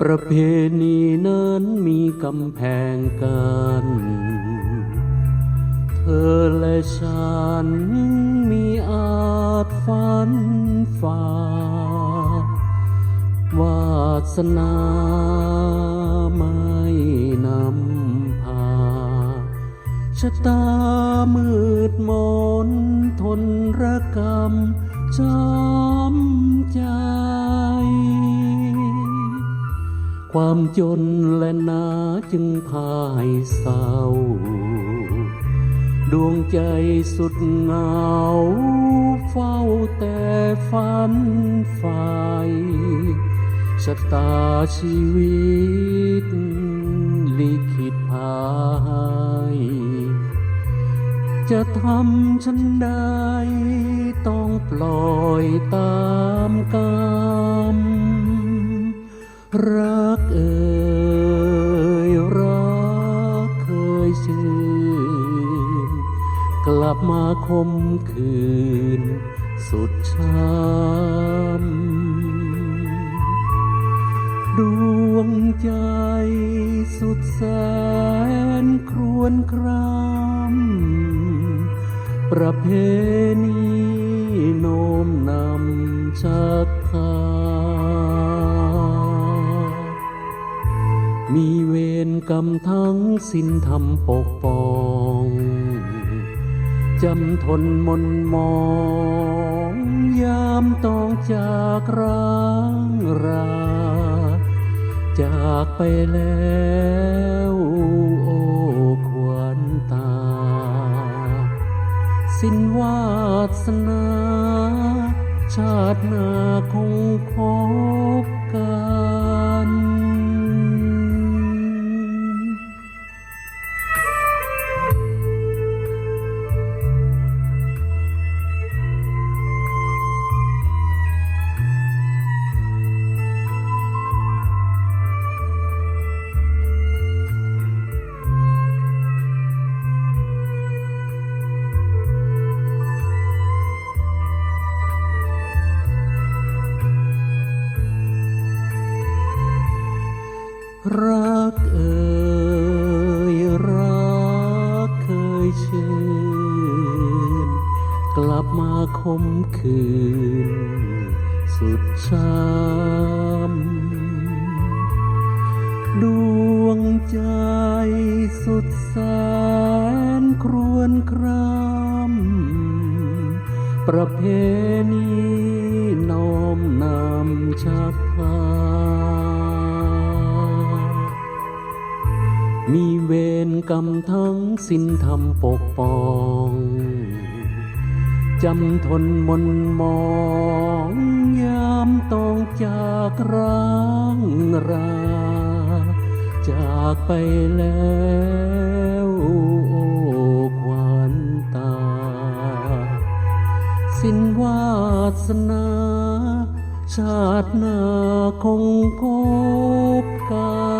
ประเพณีนั้นมีกำแพงกัน เธอและฉันมีอาจฝันฝ่าวาสนาไม่นำพาชะตามืดมนทนระกรรมจำใจ ความจนและนาจึงพาให้เศร้า ดวงใจสุดเหงา เฝ้าแต่ฝันใฝ่ชะตาชีวิต ลิขิตพายจะทำฉันได้ ต้องปล่อยตามกรรมรัก ชื่น กลับมาคมคืน สุดช้ำดวงใจสุดแสนครวนครามประเพณีโน้มนำชักพา กรรมทั้งสิ้นทำปกป้องจำทนมนมองยามต้องจากร้างรา จากไปแล้วโอ้ควรตา สิ้นวาสนา ชาติหน้าคงพบ รักเอ่ยรักเคยชื่น กลับมาคมคืน สุดช้ำดวงใจสุดแสนครวนครามประเพณีน้อมนำชักพา มีเวรกรรมทั้งสิ้นทำปกป้อง จำทนมนมองยามต้องจากร้างรา จากไปแล้วโอ้ควันตา สิ้นวาสนา ชาติหน้าคงพบกัน